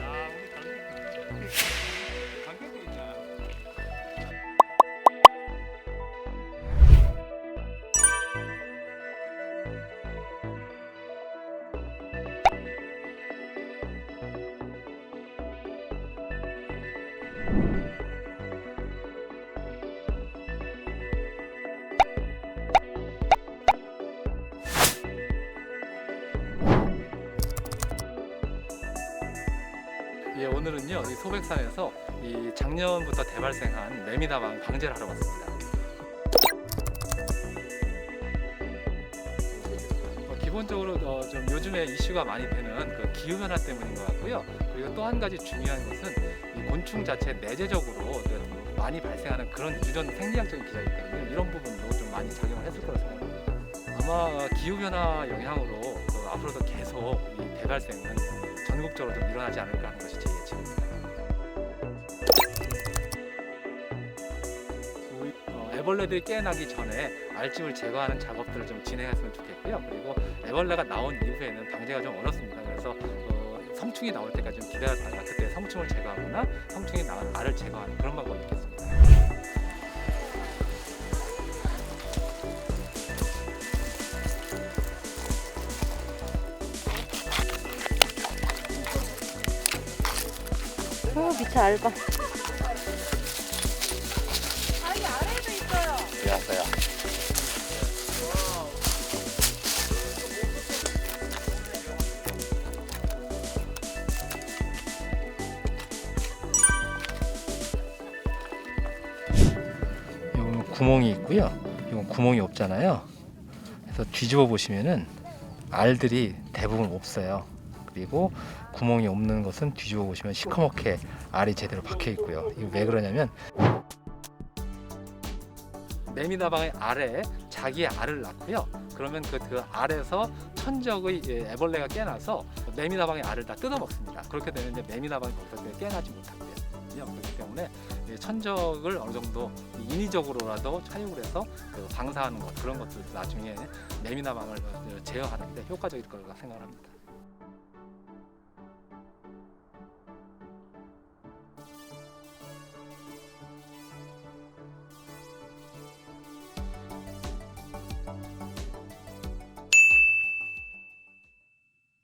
야, 우리. 강경도 있냐? 예, 오늘은요 이 소백산에서 이 작년부터 대발생한 매미다방 방제를 하러 왔습니다. 어, 기본적으로 어, 좀 요즘에 이슈가 많이 되는 그 기후 변화 때문인 것 같고요. 그리고 또 한 가지 중요한 것은 이 곤충 자체 내재적으로 그 많이 발생하는 그런 유전 생리학적인 기전이 있거든요. 이런 부분도 좀 많이 작용을 했을 거라 생각합니다. 아마 기후 변화 영향으로 그 앞으로도 계속 이 대발생은 전국적으로 좀 일어나지 않을까 하는 것이 제 애벌레들이 깨나기 전에 알집을 제거하는 작업들을 좀 진행했으면 좋겠고요. 그리고 애벌레가 나온 이후에는 방제가 좀 어렵습니다. 그래서 어, 성충이 나올 때까지 좀 기다렸다가 그때 성충을 제거하거나 성충이 낳은 알을 제거하는 그런 방법이 있겠습니다. 어, 밑에 알바. 아니 아 구멍이 있고요. 이건 구멍이 없잖아요. 그래서 뒤집어 보시면은 알들이 대부분 없어요. 그리고 구멍이 없는 것은 뒤집어 보시면 시커멓게 알이 제대로 박혀 있고요. 이거 왜 그러냐면 매미다방의 알에 자기의 알을 낳고요. 그러면 그, 그 알에서 천적의 예, 애벌레가 깨나서 매미다방의 알을 다 뜯어먹습니다. 그렇게 되면 이제 매미다방이 거기서 깨나지 못하고요. 그렇기 때문에 이 천적을 어느 정도 인위적으로라도 차육을 해서 그 방사하는 것 그런 것들 나중에 매미다방을 어, 제어하는 데 효과적일 거라고 생각합니다.